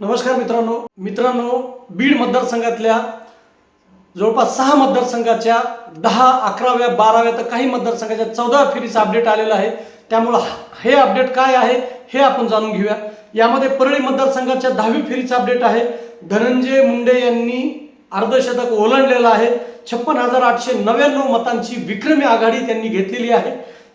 नमस्कार मित्रांनो. मित्रांनो बीड मतदारसंघातल्या जवळपास सहा मतदारसंघाच्या दहा अकराव्या बाराव्या तर काही मतदारसंघाच्या चौदा फेरीचा अपडेट आलेला आहे. त्यामुळं हे अपडेट काय आहे हे आपण जाणून घेऊया. यामध्ये परळी मतदारसंघाच्या दहावी फेरीचा अपडेट आहे. धनंजय मुंडे यांनी अर्धशतक ओलांडलेलं आहे. छप्पन हजार आठशे नव्याण्णव मतांची विक्रमी आघाडी त्यांनी घेतलेली आहे.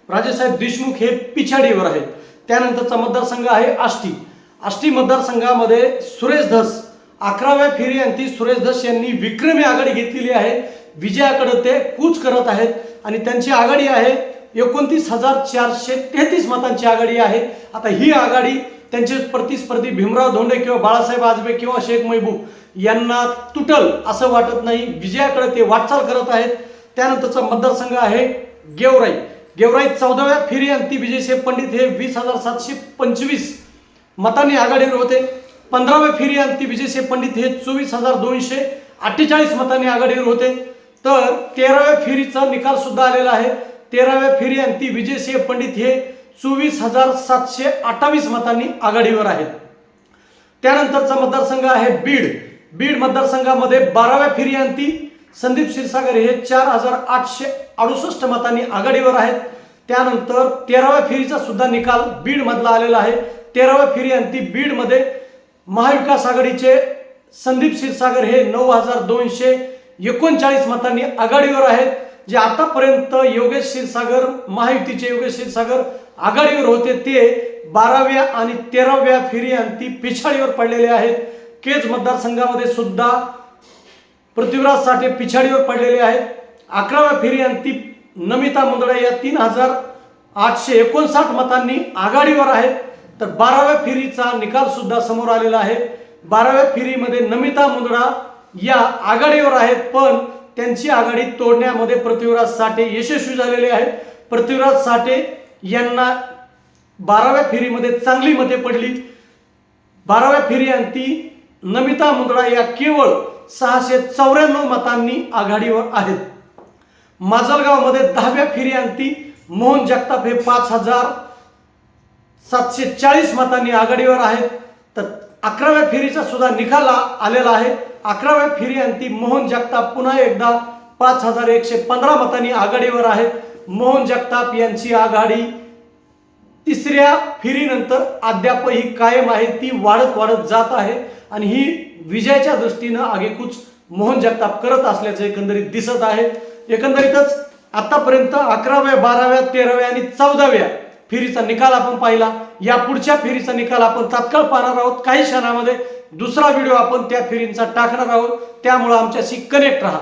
राजेसाहेब देशमुख हे पिछाडीवर आहेत. त्यानंतरचा मतदारसंघ आहे आष्टी. आष्टी मतदारसंघामध्ये सुरेश धस अकराव्या फेरी अंती सुरेश धस यांनी विक्रमी आघाडी घेतलेली आहे. विजयाकडे ते कूच करत आहेत आणि त्यांची आघाडी आहे एकोणतीस हजार चारशे तेहतीस मतांची आघाडी आहे. आता ही आघाडी त्यांचे प्रतिस्पर्धी भीमराव धोंडे किंवा बाळासाहेब आजबे किंवा शेख महबूब यांना तुटल असं वाटत नाही. विजयाकडे ते वाटचाल करत आहेत. त्यानंतरचा मतदारसंघ आहे गेवराई. गेवराई चौदाव्या फेरी अंती शेख पंडित हे वीस हजार सातशे पंचवीस मतांनी आघाडीवर होते पंधराव्या फेरी अंती विजयसिंह पंडित हे चोवीस हजार दोनशे अठ्ठेचाळीस मतांनी आघाडीवर होते तर तेराव्या फेरीचा निकाल सुद्धा आलेला आहे. तेराव्या फेरी अंती विजयसिंह पंडित हे चोवीस हजार सातशे अठ्ठावीस मतांनी आघाडीवर आहेत. त्यानंतरचा मतदारसंघ आहे बीड. बीड मतदारसंघामध्ये बाराव्या फेरी अंती संदीप क्षीरसागर हे चार हजार आठशे अडुसष्ट मतांनी आघाडीवर आहेत. त्यानंतर तेराव्या फेरीचा सुद्धा निकाल बीड मधला आलेला आहे. तेराव्या फेरी बीडमध्ये महाविकास आघाडीचे संदीप क्षीरसागर हे नऊ हजार दोनशे एकोणचाळीस मतांनी आघाडीवर आहेत. जे आतापर्यंत योगेश क्षीरसागर महायुतीचे योगेश क्षीरसागर आघाडीवर होते ते बाराव्या आणि तेराव्या फेरी अंती पिछाडीवर पडलेले आहेत. केज मतदारसंघामध्ये सुद्धा पृथ्वीराज साठे पिछाडीवर पडलेले आहेत. अकराव्या फेरी अंती नमिता मुंदडा या तीन हजार आठशे एकोणसाठ मतांनी आघाडीवर आहेत. तर बाराव्या फेरीचा निकाल सुद्धा समोर आलेला आहे. बाराव्या फेरीमध्ये नमिता मुंदडा या आघाडीवर आहेत पण त्यांची आघाडी तोडण्यामध्ये पृथ्वीराज साठे यशस्वी झालेले आहेत. पृथ्वीराज साठे यांना बाराव्या फेरीमध्ये चांगली मते पडली. बाराव्या फेरी अंती नमिता मुंदडा या केवळ सहाशे चौऱ्याण्णव मतांनी आघाडीवर आहेत. माजलगावमध्ये दहाव्या फेरी मोहन जगताप हे पाच हजार सातशे चाळीस मतांनी आघाडीवर आहेत. तर अकराव्या फेरीचा सुद्धा निकाल आलेला आहे. अकराव्या फेरी अंती मोहन जगताप पुन्हा एकदा पाच हजार एकशे पंधरा मतांनी आघाडीवर आहेत. मोहन जगताप यांची आघाडी तिसऱ्या फेरीनंतर अद्यापही कायम आहे. ती वाढत वाढत जात आहे आणि ही विजयाच्या दृष्टीनं आगेकूच मोहन जगताप करत असल्याचं एकंदरीत दिसत आहे. एकंदरीतच आतापर्यंत अकराव्या बाराव्या तेराव्या आणि चौदाव्या फेरीचा निकाल आपण पाहिला. या पुढच्या फेरीचा निकाल आपण तात्काळ पाहणार आहोत. काही क्षणामध्ये दुसरा व्हिडिओ आपण त्या फेरींचा टाकणार आहोत. त्यामुळे आमच्याशी कनेक्ट राहा.